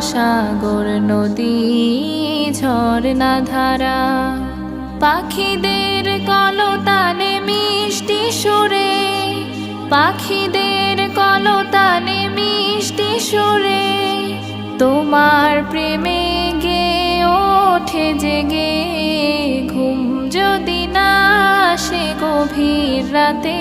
সাগর নদী, ঝর্ণা ধারা। পাখিদের কলতানে মিষ্টি সুরে, পাখিদের কলতানে মিষ্টি সুরে। তোমার প্রেমে গে ওঠে জেগে, ঘুম যদি না আসে গভীর রাতে,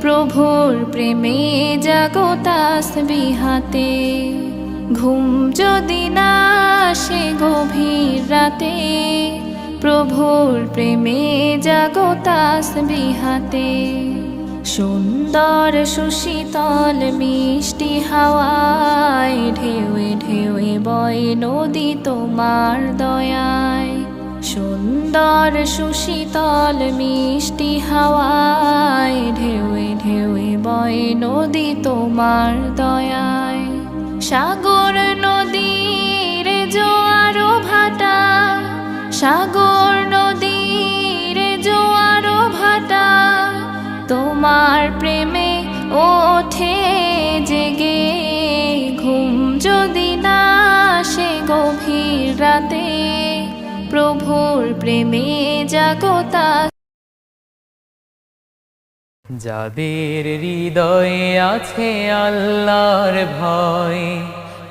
প্রভুর প্রেমে জাগতাস বিহাতে ঘুম যদি না আসে গভীর রাতে, প্রভুর প্রেমে জাগতাস বিহাতে সুন্দর সুশীতল মিষ্টি হাওয়ায়, ঢেউয়ে ঢেউয়ে বয় নদী তোমার দয়ায়। সুন্দর সুশীতল মিষ্টি হাওয়ায়, ঢেউয়ে ঢেউয়ে বয় নদী তোমার দয়ায়। সাগর সাগর নদীর জোয়ারো ভাটা, তোমার প্রেমে ওঠে জেগে ঘুম যদি না আসে গভীর রাতে, প্রভুর প্রেমে জাগতা যাদের হৃদয়ে আছে আল্লাহর ভয়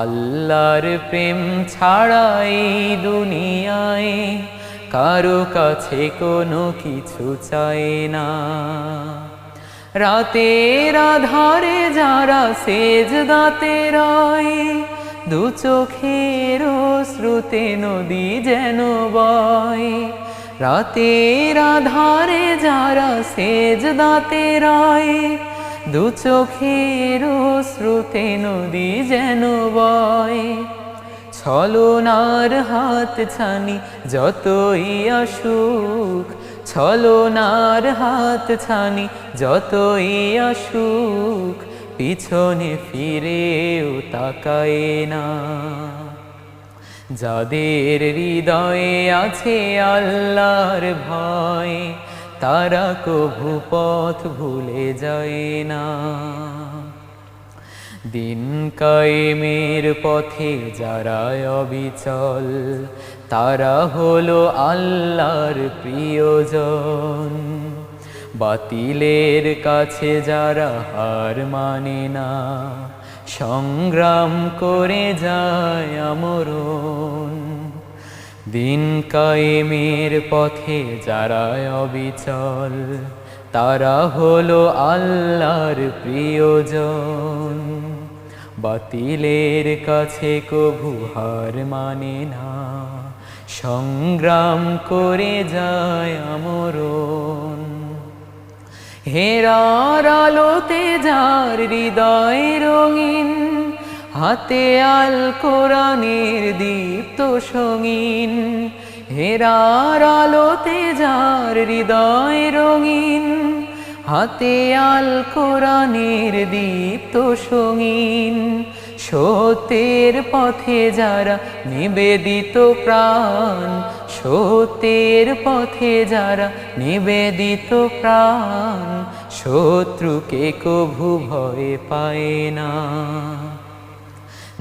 আল্লাহর প্রেম ছাড়াই দুনিয়ায় কারও কাছে কোনো কিছু চায় না। রাতের আধারে যারা সেজ দাতে রয়, দু চোখের শ্রুতে নদী যেন বয়। রাতের আধারে যারা সেজ দাতে রয় দু চোখের শ্রুতে নদী যেন বয়। ছলনার হাত ছানি যতই অসুখ, ছলনার হাত ছানি যতই অসুখ, পিছনে ফিরেও তাকায় না। যাদের হৃদয়ে আছে আল্লাহর ভয় তারা কভু পথ ভুলে যায় না। দিন কায়েমের পথে যারা অবিচল, তারা হলো আল্লাহর প্রিয়জন। বাতিলের কাছে যারা হার মানে না, সংগ্রাম করে যায় আমরণ। দিন কায়েমের পথে যারা অবিচল, তারা হলো আল্লাহর প্রিয়জন। বাতিলের কাছে কভু হার মানে না, সংগ্রাম করে যায় আমরণ। হেরার আলোতে যার হৃদয় রঙিন হাতে আল কোরআনের দীপ্ত সঙ্গীন, হেরার আলোতে যার হৃদয় রঙিন, হাতে আল কোরআনের দীপ্ত সঙ্গীন, সত্যের পথে যারা নিবেদিত প্রাণ, সত্যের পথে যারা নিবেদিত প্রাণ, শত্রুকে কভু ভয় পায় না।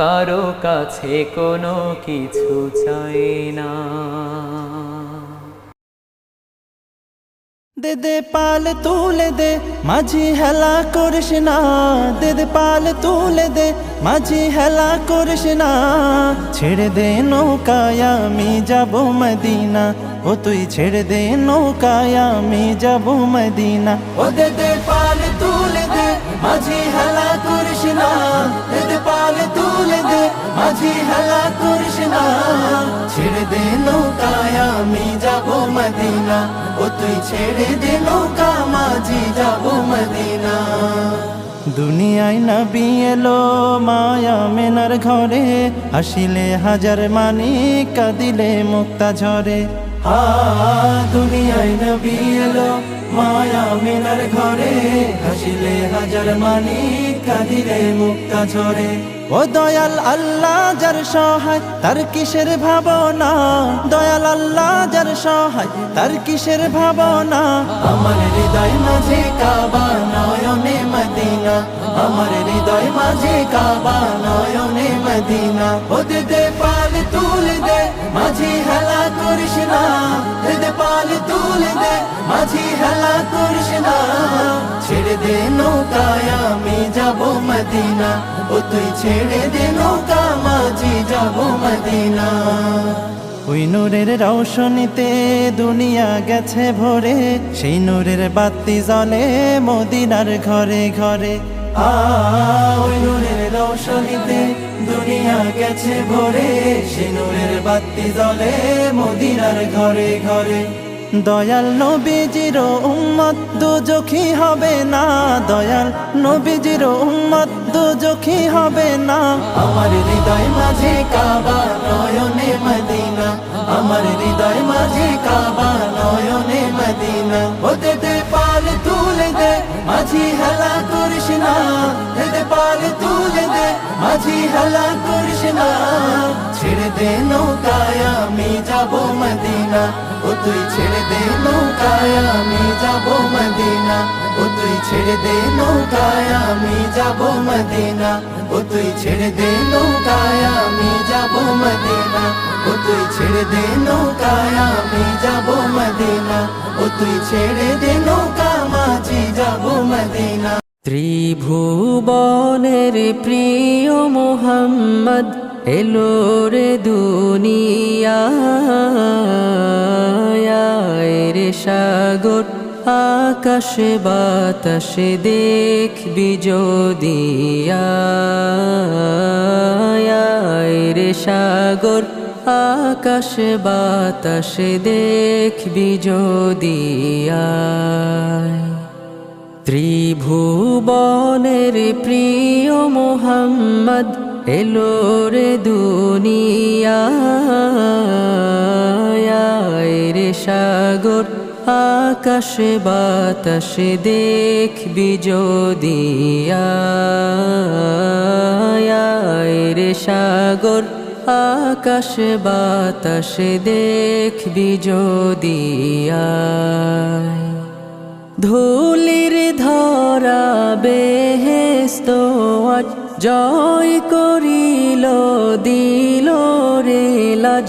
কারও কাছে কোনো কিছু চায় না। দে পাল তুলে দে, মাঝি হেলা করিস না। দে পাল তুলে দে, মাঝি হেলা করিস না। ছেড়ে দে নৌকায়, আমি যাব মদিনা। ও তুই ছেড়ে দে নৌকায়, আমি যাব মদিনা। ও দে দে পাল তুলে দে, মাঝি হেলা করিস না। মাঝি হেলা করিস না ছেড়ে দে নৌকায়, আমি যাব মদিনা। ও তুই ছেড়ে দে নৌকা, মাঝি যাব মদিনা। দুনিয়ায় নবী এলো মায়া মেনার ঘরে, হাসিলে হাজার মানি, কাঁদিলে মুক্তা ঝরে। হা, দুনিয়ায় নবী এলো মায়া মেনার ঘরে হাসিলে হাজার মানি কাঁদিলে মুক্তা ঝরে। ও দয়াল আল্লাহ যার সহায়, তার কিসের ভাবনা? দয়াল আল্লাহ যার সহায়, তার কিসের ভাবনা? আমার হৃদয় মাঝে কাবা নয়নে মদিনা। আমার হৃদয় মাঝে কাবা নয়নে মদিনা। ও দে দে পাল তুলে দে, মাঝি হেলা করিস না। পাল তুলে দে, মাঝি হেলা করিস না। ছেড়ে দে আমি যাব মদিনা। ও তুই ছেড়ে দে নৌকা, মাঝি যাব মদিনা। ওই নূরের রৌশনীতে দুনিয়া গেছে ভরে। সেই নূরের বাতি জ্বলে মদিনার ঘরে ঘরে। ওই নূরের রৌশনীতে দুনিয়া গেছে ভরে। সেই নূরের বাতি জ্বলে মদিনার ঘরে ঘরে। দয়াল নবীজির উম্মত দুজখী হবে না। দয়াল নবীজির উম্মত দুজখী হবে না। আমার হৃদয় মাঝে কাবা নয়নে মদিনা। আমার হৃদয় মাঝে কাবা নয়নে মদিনা। পাল তুলে দে, মাঝি হেলা করিস না। হেদে পার তুলে দে, মাঝি হেলা করিস না। ছেড়ে দে নৌকায়, আমি যাব মদিনা। ও তুই ছেড়ে দে নৌকায়, আমি যাব মদিনা। ও তুই ছেড়ে দে নৌকায়, আমি যাব মদিনা। ও তুই ছেড়ে দে নৌকায়, আমি যাব মদিনা। ও তুই ছেড়ে দে নৌকায়, আমি যাব মদিনা। ও তুই ছেড়ে দে নৌকা, মাঝি, যাব মদিনা। ত্রিভুবনের প্রিয় মোহাম্মদ এলো রে দুনিয়ায় রে সাগর। আকাশে বাতাসে দেখবি যদিয়ায় রে সাগর। আকাশে বাতাসে দেখবি যদিয়ায় ত্রিভুবনের প্রিয় মোহাম্মদ এলো রে দুনিয়ায় রে সাগর। আকাশে বাতাসে দেখবি যদিয়ায় রে সাগর। আকাশে বাতাসে দেখবি যদিয়ায় ধুলির ধরা বেহেস্ত জয় করিল, দিল রে লাজ।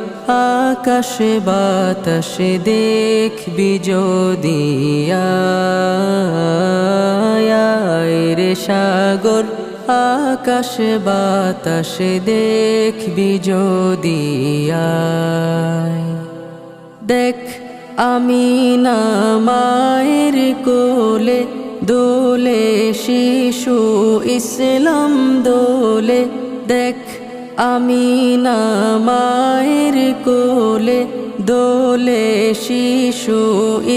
আকাশে বাতাসে দেখবি যদিয়া রে সাগর। আকাশে বাতাসে দেখবি যদিয়া দেখ, আমি না মায়ের কোলে, দোলে শিশু ইসলাম দোলে। দেখ আমি না মায়ের কোলে, দোলে শিশু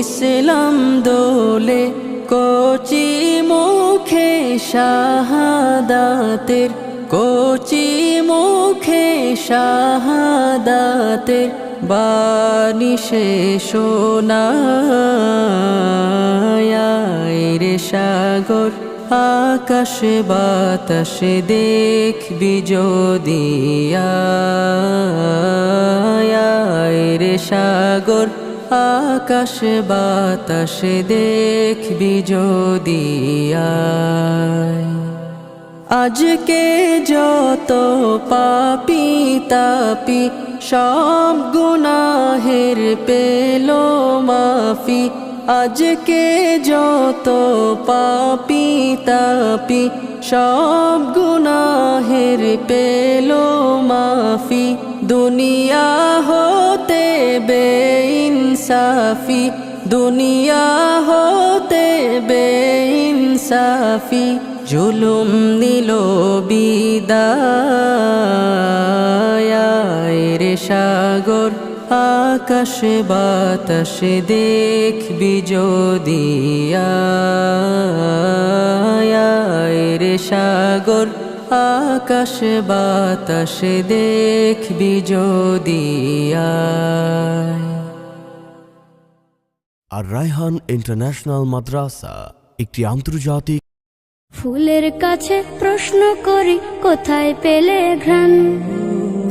ইসলাম দোলে, কচি মুখে শাহাদাতের, কচি মুখে শাহাদাতের বাণী সে রে সাগর। আকাশে বাতাসে দেখবি যদিয়া রে সাগর, আকাশে বাতাসে দেখবি যদিয়া আজকে যত পাপি তাপি, সব গুনাহের পেল মাফি আজকে যত পাপি তাপি, সব গুনাহের পেল মাফি। দুনিয়া হতে বেইনসাফি, দুনিয়া হতে বেইনসাফি। জুলুম নিল বিদায় রে সাগর। আকাশে বাতাসে দেখবি যদিয়া রে সাগর আকাশে বাতাসে দেখবি যদিয়া আর রায়হান ইন্টারন্যাশনাল মাদ্রাসা একটি আন্তর্জাতিক ফুলের কাছে প্রশ্ন করি কোথায় পেলে ঘ্রাণ?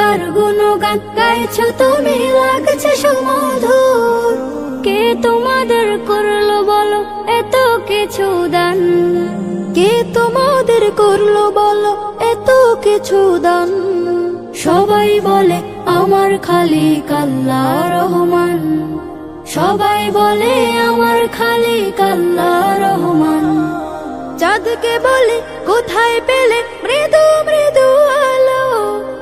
কার গুণগান গাইছ তুমি লাগছে সমাধুর। কে তোমাদের করল বলো, এত কিছু দান? কে তোমাদের করল বলো, এত কিছু দান? সবাই বলে, আমার খালি কাল্লা রহমান। সবাই বলে, আমার খালি কাল্লা রহমান। চাঁদকে বলে, কোথায় পেলে মৃদু মৃদু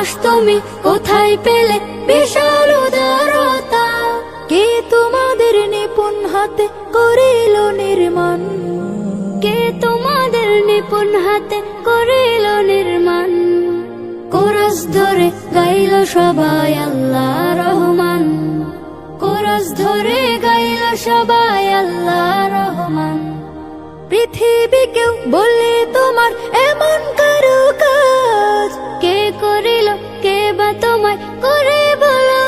আকাশ তুমি কোথায় পেলে? বিশাল উদারতা। কে তোমাদের নিপুণ হাতে করিল নির্মাণ? কে তোমাদের নিপুণ হাতে করিল নির্মাণ? কোরস ধরে গাইল সবাই আল্লাহ রহমান। কোরস ধরে গাইল সবাই আল্লাহ রহমান। পৃথিবী কেউ বললে তোমার এমন কারও কাজ কে করিল, কে বা তোমায় করে বলো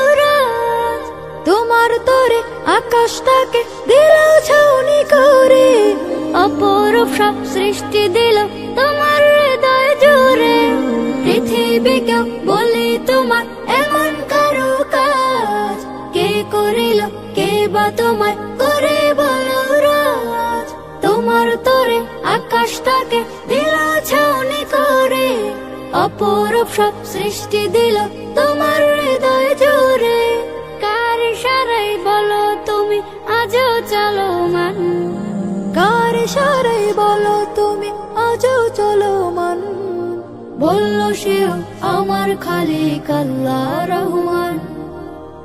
তোমার তরে আকাশটাকে দিল ছাউনি করে। অপরূপ সব সৃষ্টি দিল তোমার হৃদয় জুড়ে। পৃথিবী কেউ বলে তোমার এমন কারও কাজ। কে করিল, কে বা তোমায় করে বলো রাজ তোমার তরে আকাশটাকে দিল অপরূপ সব সৃষ্টি দিল তোমার হৃদয় জুড়ে। কার সারাই বলো তুমি, আজও চলো মান কার সারাই বলো তুমি, আজও চলো মান বলল সেও আমার খালিক আল্লাহ রহমান।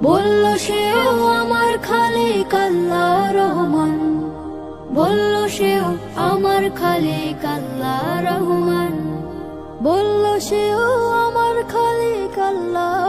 বলল সেও আমার খালিক আল্লাহ রহমান। বলল সেও আমার খালিক আল্লাহ রহমান। বলল সেও আমার খালি আল্লাহ